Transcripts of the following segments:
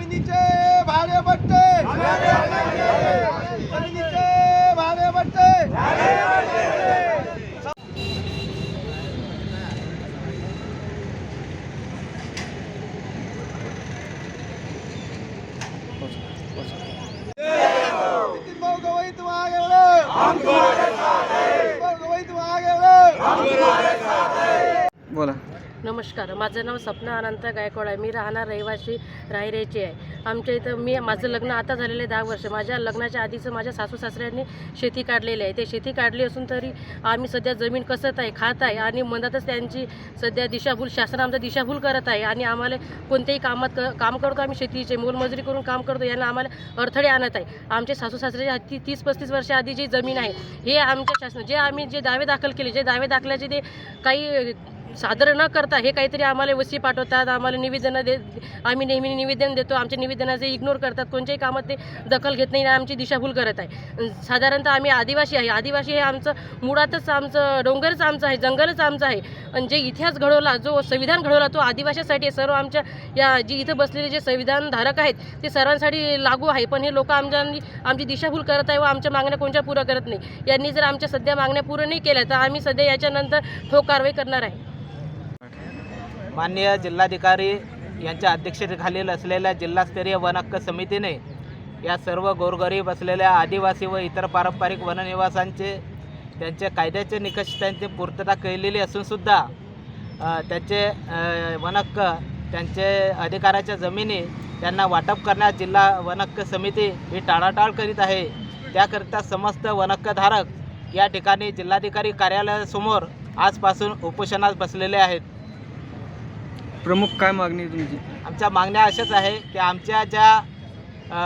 जमिनीचे भाडे पट्टे जमिनीचे भाडे पट्टे भाऊ गवई तुम आगे बोला. नमस्कार माझं नाव सपना अनंत गायकवाड आहे. मी राहणार रहिवासी राहिरायची आहे. आमच्या इथं मी माझं लग्न आता झालेलं आहे दहा वर्ष. माझ्या लग्नाच्या आधीचं माझ्या सासू सासऱ्यांनी शेती काढलेली आहे. ते शेती काढली असून तरी आम्ही सध्या जमीन कसत आहे खात आहे आणि मनातच त्यांची सध्या दिशाभूल शासन आमचं दिशाभूल करत आहे आणि आम्हाला कोणत्याही कामात क काम करतो आम्ही शेतीचे मोलमजुरी करून काम करतो यांना आम्हाला अडथळे आणत आहे. आमचे सासू सासऱ्याच्या हत्ती तीस पस्तीस वर्ष आधी जी जमीन आहे हे आमच्या शासन जे आम्ही जे दावे दाखल केले जे दावे दाखल्याचे ते काही सादर न करता हे काहीतरी आम्हाला वसी पाठवतात आम्हाला निवेदनं दे आम्ही नेहमी निवेदन देतो आमच्या निवेदनाचे इग्नोर करतात कोणत्याही कामात ते दखल घेत नाही आणि आमची दिशाभूल करत आहे. साधारणतः आम्ही आदिवासी आहे आदिवासी हे आमचं मुळातच आमचं डोंगरच आमचं आहे जंगलच आमचं आहे. आणि जे इतिहास घडवला जो संविधान घडवला तो आदिवासीसाठी सर्व आमच्या या जी इथं बसलेले जे संविधानधारक आहेत ते सर्वांसाठी लागू आहे. पण हे लोक आमच्या आमची दिशाभूल करत आहे व आमच्या मागण्या कोणत्या पुऱ्या करत नाही. यांनी जर आमच्या सध्या मागण्या पुऱ्या नाही केल्या तर आम्ही सध्या याच्यानंतर ठोक कारवाई करणार आहे. माननीय जिल्हाधिकारी यांच्या अध्यक्षतेखालील असलेल्या जिल्हास्तरीय वन हक्क समितीने या सर्व गोरगरीब असलेल्या आदिवासी व इतर पारंपरिक वननिवासांचे त्यांचे कायद्याचे निकष त्यांची पूर्तता केलेली असूनसुद्धा त्यांचे अ, त्यांचे अधिकाराच्या जमिनी त्यांना वाटप करण्यास जिल्हा वनहक्क समिती ही टाळाटाळ करीत आहे. त्याकरिता समस्त वनहक्कधारक या ठिकाणी जिल्हाधिकारी कार्यालयासमोर आजपासून उपोषणास बसलेले आहेत. प्रमुख काय मागणी आहे तुमची? आमच्या मागण्या अशाच आहे की आमच्या ज्या अ,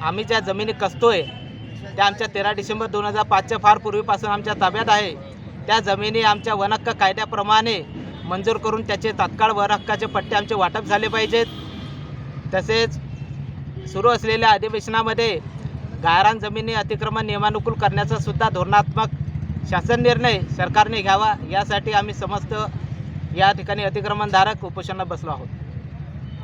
आम्ही ज्या जमिनी कसतोय त्या आमच्या तेरा डिसेंबर दोन हजार पाचच्या फार पूर्वीपासून आमच्या ताब्यात आहे. त्या जमिनी आमच्या वनहक्क कायद्याप्रमाणे मंजूर करून त्याचे तात्काळ वनहक्काचे पट्टे आमचे वाटप झाले पाहिजेत. तसेच सुरू असलेल्या अधिवेशनामध्ये गायरान जमिनी अतिक्रमण नियमानुकूल करण्याचा सुद्धा धोरणात्मक शासन निर्णय सरकारने घ्यावा यासाठी आम्ही समस्त या ठिकाणी अतिक्रमणधारक उपोषणाला बसलो आहोत.